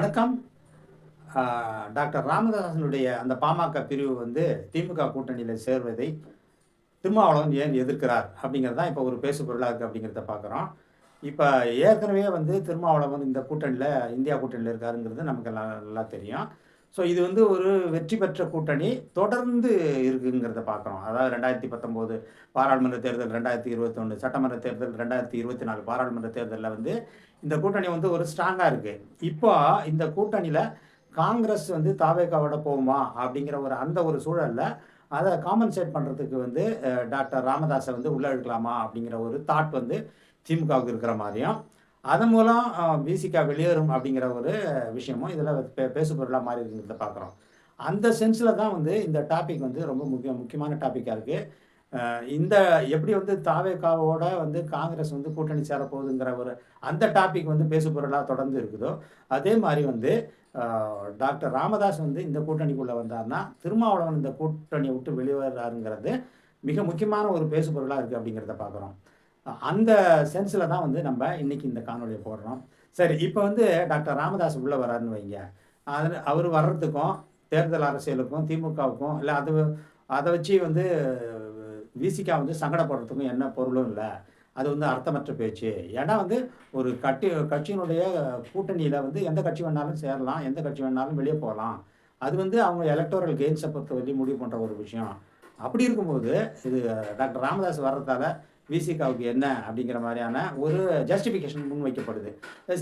வணக்கம். டாக்டர் ராமதாசனுடைய அந்த பாமக பிரிவு வந்து திமுக கூட்டணியில் சேர்வதை திருமாவளவன் ஏன் எதிர்க்கிறார் அப்படிங்கிறது தான் இப்போ ஒரு பேசு பொருளாக இருக்குது அப்படிங்கிறத பார்க்குறோம் இப்போ ஏற்கனவே வந்து திருமாவளவன் இந்த கூட்டணியில் இந்தியா கூட்டணியில் இருக்காருங்கிறது நமக்கு நல்லா நல்லா தெரியும். ஸோ இது வந்து ஒரு வெற்றி பெற்ற கூட்டணி தொடர்ந்து இருக்குங்கிறத பார்க்குறோம் அதாவது ரெண்டாயிரத்தி பத்தொம்போது பாராளுமன்ற தேர்தல் ரெண்டாயிரத்தி இருபத்தொன்று சட்டமன்ற தேர்தல் ரெண்டாயிரத்தி இருபத்தி நாலு பாராளுமன்ற தேர்தலில் வந்து இந்த கூட்டணி வந்து ஒரு ஸ்ட்ராங்காக இருக்குது இப்போ இந்த கூட்டணியில் காங்கிரஸ் வந்து தாவேக்காவோட போகுமா அப்படிங்கிற ஒரு அந்த ஒரு சூழலில் அதை காம்பன்சேட் பண்ணுறதுக்கு வந்து டாக்டர் ராமதாஸை வந்து உள்ளே எடுக்கலாமா அப்படிங்கிற ஒரு தாட் வந்து திமுகவுக்கு இருக்கிற மாதிரியும் அதன் மூலம் பிசிகா வெளியேறும் அப்படிங்கிற ஒரு விஷயமும் இதில் பே பேசு பொருளாக மாறி இருக்கிறத பார்க்குறோம். அந்த சென்ஸில் தான் வந்து இந்த டாபிக் வந்து ரொம்ப முக்கிய முக்கியமான டாப்பிக்காக இருக்குது இந்த எப்படி வந்து தாவேக்காவோட வந்து காங்கிரஸ் வந்து கூட்டணி சேரப்போகுதுங்கிற ஒரு அந்த டாபிக் வந்து பேசு பொருளாக தொடர்ந்து இருக்குதோ அதே மாதிரி வந்து டாக்டர் ராமதாஸ் வந்து இந்த கூட்டணிக்குள்ளே வந்தார்னா திருமாவளவன் இந்த கூட்டணியை விட்டு வெளியேறாருங்கிறது மிக முக்கியமான ஒரு பேசுபொருளாக இருக்குது அப்படிங்கிறத பார்க்குறோம். அந்த சென்ஸில் தான் வந்து நம்ம இன்னைக்கு இந்த காணொலியை போடுறோம். சரி இப்போ வந்து டாக்டர் ராமதாஸ் உள்ளே வராருன்னு வைங்க. அது அவர் வர்றதுக்கும் தேர்தல் அரசியலுக்கும் திமுகவுக்கும் இல்லை அது அதை வச்சு வந்து விசிகா வந்து சங்கடப்படுறதுக்கும் என்ன பொருளும் இல்லை. அது வந்து அர்த்தமற்ற பேச்சு. ஏன்னா வந்து ஒரு கட்டி கட்சியினுடைய கூட்டணியில் வந்து எந்த கட்சி வேணாலும் சேரலாம் எந்த கட்சி வேணாலும் வெளியே போகலாம். அது வந்து அவங்க எலக்டோரல் கெயின்ஸை பொறுத்த வரையும் முடிவு பண்ணுற ஒரு விஷயம். அப்படி இருக்கும்போது இது டாக்டர் ராமதாஸ் வர்றதால விசிகாவுக்கு என்ன அப்படிங்கிற மாதிரியான ஒரு ஜஸ்டிஃபிகேஷன் முன்வைக்கப்படுது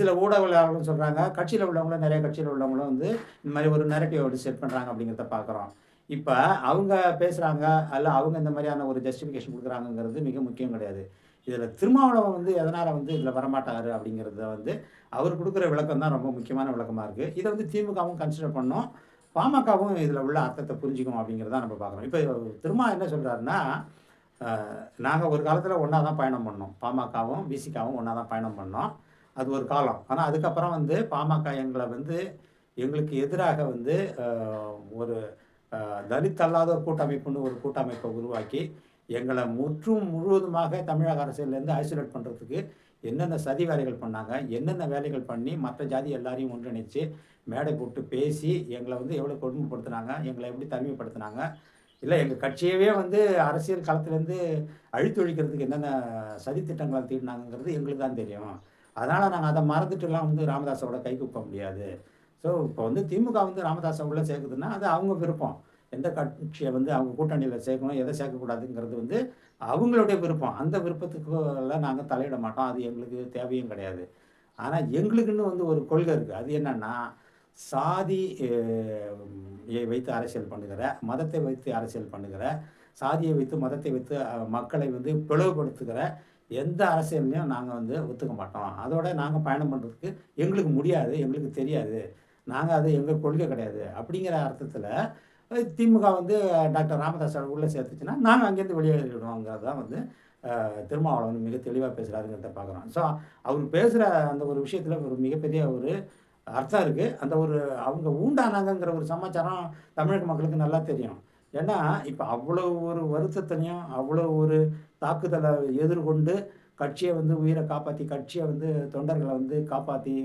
சில ஊடகங்களும் சொல்கிறாங்க கட்சியில் உள்ளவங்களும் நிறைய கட்சியில் உள்ளவங்களும் வந்து இந்த மாதிரி ஒரு நெரட்டிவ் செட் பண்ணுறாங்க அப்படிங்கிறத பார்க்குறோம். இப்போ அவங்க பேசுகிறாங்க அல்ல அவங்க இந்த மாதிரியான ஒரு ஜஸ்டிஃபிகேஷன் கொடுக்குறாங்கங்கிறது மிக முக்கியம் கிடையாது. இதில் திருமாவளவன் வந்து எதனால் வந்து இதில் வரமாட்டாரு அப்படிங்கிறத வந்து அவர் கொடுக்குற விளக்கம் தான் ரொம்ப முக்கியமான விளக்கமாக இருக்குது இதை வந்து திமுகவும் கன்சிடர் பண்ணோம். பாமகவும் இதில் உள்ள அர்த்தத்தை புரிஞ்சுக்கும் அப்படிங்கிறத நம்ம பார்க்குறோம். இப்போ திருமா என்ன சொல்கிறாருன்னா நாங்கள் ஒரு காலத்தில் ஒன்றா தான் பயணம் பண்ணோம். பாமகவும் விசிகாவும் ஒன்றா தான் பயணம் பண்ணோம். அது ஒரு காலம். ஆனால் அதுக்கப்புறம் வந்து பாமக எங்களை வந்து எங்களுக்கு எதிராக வந்து ஒரு தலித் அல்லாத ஒரு கூட்டமைப்புன்னு ஒரு கூட்டமைப்பை உருவாக்கி எங்களை முற்றும் முழுவதுமாக தமிழக அரசியலேருந்து ஐசோலேட் பண்ணுறதுக்கு என்னென்ன சதி வேலைகள் பண்ணாங்க என்னென்ன வேலைகள் பண்ணி மற்ற ஜாதி எல்லாரையும் ஒன்றிணைச்சு மேடை போட்டு பேசி எங்களை வந்து எவ்வளோ கொடுமைப்படுத்துனாங்க எங்களை எப்படி தனிமைப்படுத்தினாங்க இல்லை எங்கள் கட்சியவே வந்து அரசியல் களத்துலேருந்து அழித்து ஒழிக்கிறதுக்கு என்னென்ன சதித்திட்டங்களை தீட்டினாங்கிறது எங்களுக்கு தான் தெரியும். அதனால் நாங்கள் அதை மறந்துட்டுலாம் வந்து ராமதாஸோட கை கூப்ப முடியாது. ஸோ இப்போ வந்து திமுக வந்து ராமதாஸை உள்ளே சேர்க்குதுன்னா அது அவங்க விருப்பம். எந்த கட்சியை வந்து அவங்க கூட்டணியில் சேர்க்கணும் எதை சேர்க்கக்கூடாதுங்கிறது வந்து அவங்களுடைய விருப்பம். அந்த விருப்பத்துக்குள்ள நாங்கள் தலையிட மாட்டோம். அது எங்களுக்கு தேவையும் கிடையாது. ஆனால் எங்களுக்குன்னு வந்து ஒரு கொள்கை இருக்குது அது என்னென்னா சாதி வைத்து அரசியல் பண்ணுகிற மதத்தை வைத்து அரசியல் பண்ணுகிற சாதியை வைத்து மதத்தை வைத்து மக்களை வந்து பிளவுபடுத்துகிற எந்த அரசியலையும் நாங்கள் வந்து ஒத்துக்க மாட்டோம். அதோட நாங்கள் பயணம் பண்ணுறதுக்கு எங்களுக்கு முடியாது எங்களுக்கு தெரியாது. நாங்கள் அது எங்கள் கொள்கை கிடையாது. அப்படிங்கிற அர்த்தத்தில் திமுக வந்து டாக்டர் ராமதாஸ் உள்ளே சேர்த்துச்சுன்னா நாங்கள் அங்கேருந்து வெளியேறிடுவோங்கிறது தான் வந்து திருமாவளவன் மிக தெளிவாக பேசுகிறாருங்கிறத பார்க்குறோம் ஸோ அவர் பேசுகிற அந்த ஒரு விஷயத்தில் ஒரு மிகப்பெரிய ஒரு அர்த்தம் இருக்குது அந்த ஒரு அவங்க ஊண்டானாங்கங்கிற ஒரு சமாச்சாரம் தமிழக மக்களுக்கு நல்லா தெரியும். ஏன்னா இப்போ அவ்வளோ ஒரு வருத்தத்தையும் அவ்வளோ ஒரு தாக்குதலை எதிர்கொண்டு கட்சியை வந்து உயிரை காப்பாற்றி கட்சியை வந்து தொண்டர்களை வந்து காப்பாற்றி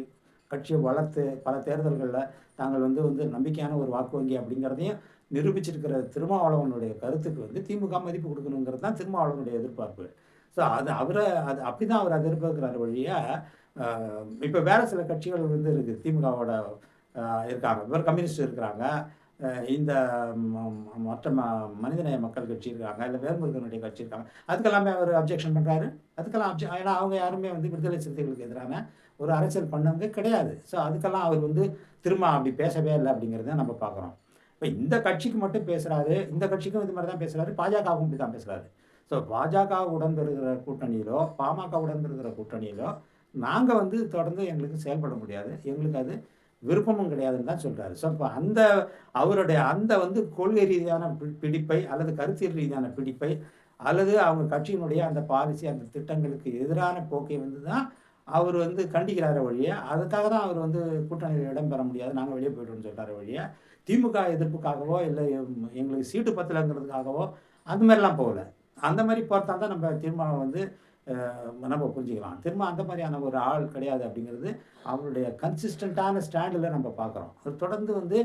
கட்சியை வளர்த்து பல தேர்தல்களில் தாங்கள் வந்து வந்து நம்பிக்கையான ஒரு வாக்கு வங்கி அப்படிங்கிறதையும் நிரூபிச்சிருக்கிற திருமாவளவனுடைய கருத்துக்கு வந்து திமுக மதிப்பு கொடுக்கணுங்கிறது தான் திருமாவளவனுடைய எதிர்பார்ப்பு. ஸோ அது அவரை அது அப்படி தான் அவர் அதை எதிர்பார்க்கிறார் வழியாக இப்போ வேறு சில கட்சிகள் வந்து இருக்குது திமுகவோட இருக்காங்க. வேறு கம்யூனிஸ்ட் இருக்கிறாங்க. இந்த மற்ற ம மனிதநேய மக்கள் கட்சி இருக்காங்க. இல்லை வேர்முருகனுடைய கட்சி இருக்காங்க. அதுக்கெல்லாமே அவர் அப்ஜெக்ஷன் பண்ணுறாரு அதுக்கெல்லாம் அப்ஜெ ஏன்னா அவங்க யாருமே வந்து விடுதலை சிறுத்தைகளுக்கு எதிரான ஒரு அரசியல் பண்ணவங்க கிடையாது. ஸோ அதுக்கெல்லாம் அவர் வந்து திரும்ப அப்படி பேசவே இல்லை அப்படிங்கிறத நம்ம பார்க்குறோம். இப்போ இந்த கட்சிக்கு மட்டும் பேசுகிறாரு இந்த கட்சிக்கும் இது மாதிரி தான் பேசுகிறாரு பாஜகவும் இப்படி தான் பேசுகிறாரு ஸோ பாஜக உடன் பெறுகிற கூட்டணியிலோ பாமக உடன் பெறுகிற கூட்டணியிலோ நாங்கள் வந்து தொடர்ந்து எங்களுக்கு செயல்பட முடியாது. எங்களுக்கு அது விருப்பமும் கிடையாதுன்னு தான் சொல்கிறாரு ஸோ இப்போ அந்த அவருடைய அந்த வந்து கொள்கை ரீதியான பி- பிடிப்பை அல்லது கருத்தியல் ரீதியான பிடிப்பை அல்லது அவங்க கட்சியினுடைய அந்த பாலிசி அந்த திட்டங்களுக்கு எதிரான போக்கை வந்து தான் அவர் வந்து கண்டிக்கிறார வழியை அதுக்காக தான் அவர் வந்து கூட்டணியில் இடம் பெற முடியாது. நாங்கள் வெளியே போய்ட்டோம்னு சொல்கிறார வழியை திமுக எதிர்ப்புக்காகவோ இல்லை எங்களுக்கு சீட்டு பத்தலைங்கிறதுக்காகவோ அந்த மாதிரிலாம் போகல. அந்த மாதிரி பார்த்தா தான் நம்ம தீர்மானம் வந்து நம்ம புரிஞ்சுக்கலாம். திரும்ப அந்த மாதிரியான ஒரு ஆள் கிடையாது அப்படிங்கிறது அவருடைய கன்சிஸ்டண்ட்டான ஸ்டாண்டில் நம்ம பார்க்குறோம். அது தொடர்ந்து வந்து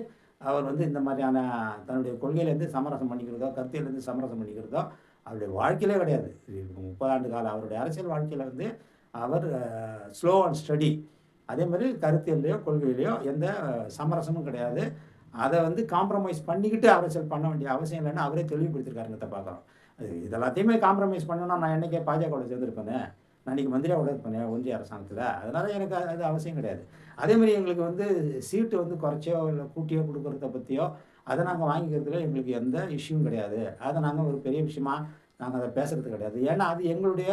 அவர் வந்து இந்த மாதிரியான தன்னுடைய கொள்கையிலேருந்து சமரசம் பண்ணிக்கிறதோ கருத்தியிலேருந்து சமரசம் பண்ணிக்கிறதோ அவருடைய வாழ்க்கையிலே கிடையாது. முப்பதாண்டு காலம் அவருடைய அரசியல் வாழ்க்கையில் வந்து அவர் ஸ்லோ அண்ட் ஸ்டடி அதே மாதிரி கருத்தியல்லையோ கொள்கையிலையோ எந்த சமரசமும் கிடையாது. அதை வந்து காம்ப்ரமைஸ் பண்ணிக்கிட்டு அரசியல் பண்ண வேண்டிய அவசியம் இல்லைன்னு அவரே தெளிவுபடுத்திருக்காருங்கிறத பார்க்குறோம். அது இதெல்லாத்தையுமே காம்ப்ரமைஸ் பண்ணணும்னா நான் என்னைக்கே பாஜகவோட சேர்ந்துருப்பேனே? நான் இன்றைக்கி மந்திரியாவோட இருப்பேனே ஒன்றிய அரசாங்கத்தில்? அதனால் எனக்கு அது அவசியம் கிடையாது. அதேமாதிரி எங்களுக்கு வந்து சீட்டு வந்து குறைச்சியோ இல்லை கூட்டியோ கொடுக்குறத பற்றியோ அதை நாங்கள் வாங்கிக்கிறதுல எங்களுக்கு எந்த இஷ்யூவும் கிடையாது. அதை நாங்கள் ஒரு பெரிய விஷயமா நாங்கள் அதை பேசுறது கிடையாது. ஏன்னா அது எங்களுடைய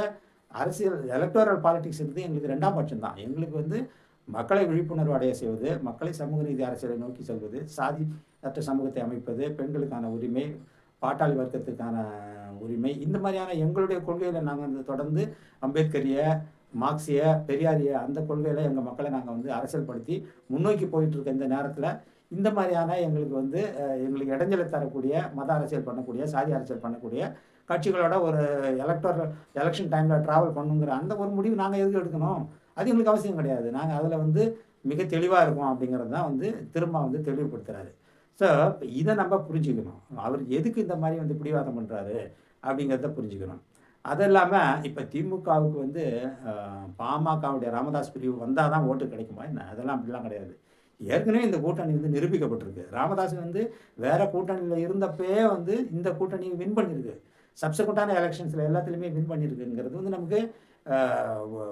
அரசியல் எலக்டோரல் பாலிடிக்ஸ்ன்றது எங்களுக்கு ரெண்டாம் பட்சம் தான் எங்களுக்கு வந்து மக்களை விழிப்புணர்வு அடைய செய்வது மக்களை சமூக நீதி அரசியலை நோக்கி செல்வது சாதி அற்ற சமூகத்தை அமைப்பது பெண்களுக்கான உரிமை பாட்டாளி வர்க்கத்துக்கான உரிமை. இந்த மாதிரியான எங்களுடைய கொள்கையில் நாங்கள் வந்து தொடர்ந்து அம்பேத்கரிய மார்க்சிய பெரியாரிய அந்த கொள்கையில் எங்கள் மக்களை நாங்கள் வந்து அரசியல்படுத்தி முன்னோக்கி போயிட்டு இருக்க இந்த நேரத்தில் இந்த மாதிரியான எங்களுக்கு வந்து எங்களுக்கு இடைஞ்சலை தரக்கூடிய மத அரசியல் பண்ணக்கூடிய சாதி அரசியல் பண்ணக்கூடிய கட்சிகளோட ஒரு எலக்டர் எலெக்ஷன் டைமில் ட்ராவல் பண்ணுங்கிற அந்த ஒரு முடிவு நாங்கள் எதுக்கு எடுக்கணும்? அது எங்களுக்கு அவசியம் கிடையாது. நாங்கள் அதில் வந்து மிக தெளிவாக இருக்கோம் அப்படிங்கிறது தான் வந்து திரும்ப வந்து தெளிவுபடுத்துறாரு. ஸோ இதை நம்ம புரிஞ்சுக்கணும். அவர் எதுக்கு இந்த மாதிரி வந்து பிடிவாதம் பண்ணுறாரு அப்படிங்கிறத புரிஞ்சுக்கணும். அது இல்லாமல் இப்போ திமுகவுக்கு வந்து பாமகவுடைய ராமதாஸ் பிரிவு வந்தால் தான் ஓட்டு கிடைக்குமா? என்ன? அதெல்லாம் அப்படிலாம் கிடையாது. ஏற்கனவே இந்த கூட்டணி வந்து நிரூபிக்கப்பட்டிருக்கு. ராமதாஸ் வந்து வேறு கூட்டணியில் இருந்தப்பே வந்து இந்த கூட்டணி வின் பண்ணியிருக்கு சப்சகுண்டான எலெக்ஷன்ஸில் எல்லாத்துலேயுமே வின் பண்ணியிருக்குங்கிறது வந்து நமக்கு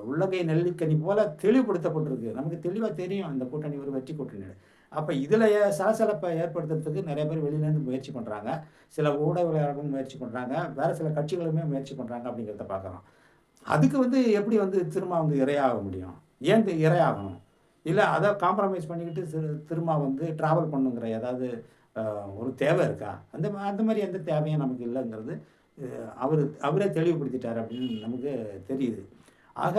உள்ளங்கை நெல்லிக்கனி போல் தெளிவுபடுத்தப்பட்டிருக்கு. நமக்கு தெளிவாக தெரியும். இந்த கூட்டணி ஒரு வெற்றி கூட்டணி அப்போ இதில் சலசலப்பை ஏற்படுத்துறதுக்கு நிறைய பேர் வெளியிலேருந்து முயற்சி பண்ணுறாங்க சில ஊடகங்களும் முயற்சி பண்ணுறாங்க வேறு சில கட்சிகளுமே முயற்சி பண்ணுறாங்க அப்படிங்கிறத பார்க்குறோம். அதுக்கு வந்து எப்படி வந்து திரும்ப வந்து இரையாக முடியும்? ஏன் இரையாகணும்? இல்லை அதை காம்ப்ரமைஸ் பண்ணிக்கிட்டு திரு- திரும்ப வந்து ட்ராவல் பண்ணுங்கிற ஏதாவது ஒரு தேவை இருக்கா? அந்த மா- அந்த மாதிரி எந்த தேவையும் நமக்கு இல்லைங்கிறது அவர் அவரே தெளிவுபடுத்திட்டார் அப்படின்னு நமக்கு தெரியுது. ஆக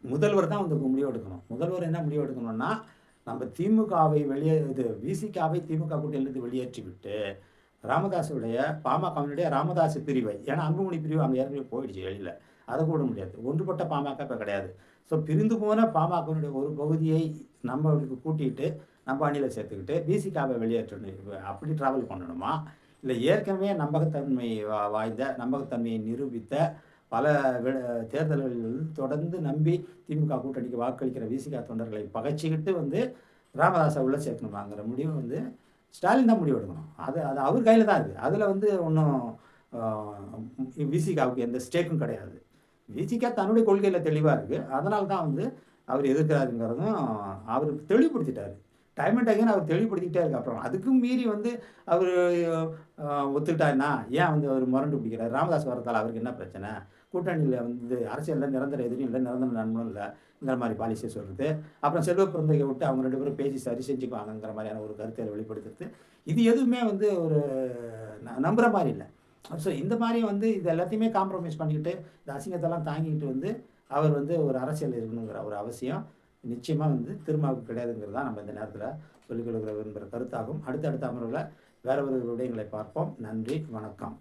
முதல்வர் தான் வந்து முடிவு எடுக்கணும் முதல்வர் என்ன முடிவு எடுக்கணும்னா நம்ம திமுகவை வெளியே இது விசிகாவை திமுக கூட்டணியிலிருந்து வெளியேற்றிவிட்டு ராமதாஸுடைய பாமகவினுடைய ராமதாஸ் பிரிவை ஏன்னா அன்புமணி பிரிவு அங்கே ஏற்கனவே போயிடுச்சு வெளியில் அதை கூட முடியாது. ஒன்றுபட்ட பாமக இப்போ கிடையாது. ஸோ பிரிந்து போன பாமகவினுடைய ஒரு பகுதியை நம்மளுக்கு கூட்டிகிட்டு நம்ம அணியில் சேர்த்துக்கிட்டு பிசிகாவை வெளியேற்றணும். அப்படி ட்ராவல் பண்ணணுமா? இல்லை ஏற்கனவே நம்பகத்தன்மை வா- வாய்ந்த நம்பகத்தன்மையை நிரூபித்த பல வி- தேர்தல்களில் தொடர்ந்து நம்பி திமுக கூட்டணிக்கு வாக்களிக்கிற விசிகா தொண்டர்களை பகைச்சிக்கிட்டு வந்து ராமதாஸை உள்ள சேர்க்கணுமாங்கிற முடிவு வந்து ஸ்டாலின் தான் முடிவு எடுக்கணும். அது அது அவர் கையில் தான் இருக்குது அதில் வந்து ஒன்றும் விசிகாவுக்கு எந்த ஸ்டேக்கும் கிடையாது. விசிகா தன்னுடைய கொள்கையில் தெளிவாக இருக்குது அதனால தான் வந்து அவர் எதிர்க்கிறாருங்கிறதும் அவர் தெளிவுபடுத்திட்டார். டைம் அண்ட் அகைன் அவர் தெளிவுபடுத்திக்கிட்டே இருக்கு அப்புறம் அதுக்கும் மீறி வந்து அவர் ஒத்துக்கிட்டாருன்னா ஏன் வந்து அவர் முரண்டு பிடிக்கிறார்? ராமதாஸ் வரதால் அவருக்கு என்ன பிரச்சனை? கூட்டணியில் வந்து அரசியலில் நிரந்தர எதிரியும் இல்லை நிரந்தர நண்பனும் இல்லைங்கிற மாதிரி பாலிசியை சொல்கிறது அப்புறம் செல்வ பிறந்தையை விட்டு அவங்க ரெண்டு பேரும் பேசி சரி செஞ்சுக்குவாங்கங்கிற மாதிரியான ஒரு கருத்தை வெளிப்படுத்துறது. இது எதுவுமே வந்து ஒரு ந- நம்புற மாதிரி இல்லை. ஸோ இந்த மாதிரி வந்து இது எல்லாத்தையுமே காம்ப்ரமைஸ் பண்ணிக்கிட்டு இந்த அசிங்கத்தெல்லாம் தாங்கிக்கிட்டு வந்து அவர் வந்து ஒரு அரசியல் இருக்கணுங்கிற ஒரு அவசியம். நிச்சயமாக வந்து திருமாவுக்கு கிடையாதுங்கிறது தான் நம்ம இந்த நேரத்தில் சொல்லிக் கொடுக்குற விரும்புகிற கருத்தாகும். அடுத்தடுத்த அமர்வில் வேற ஒரு விடயங்களை பார்ப்போம். நன்றி வணக்கம்.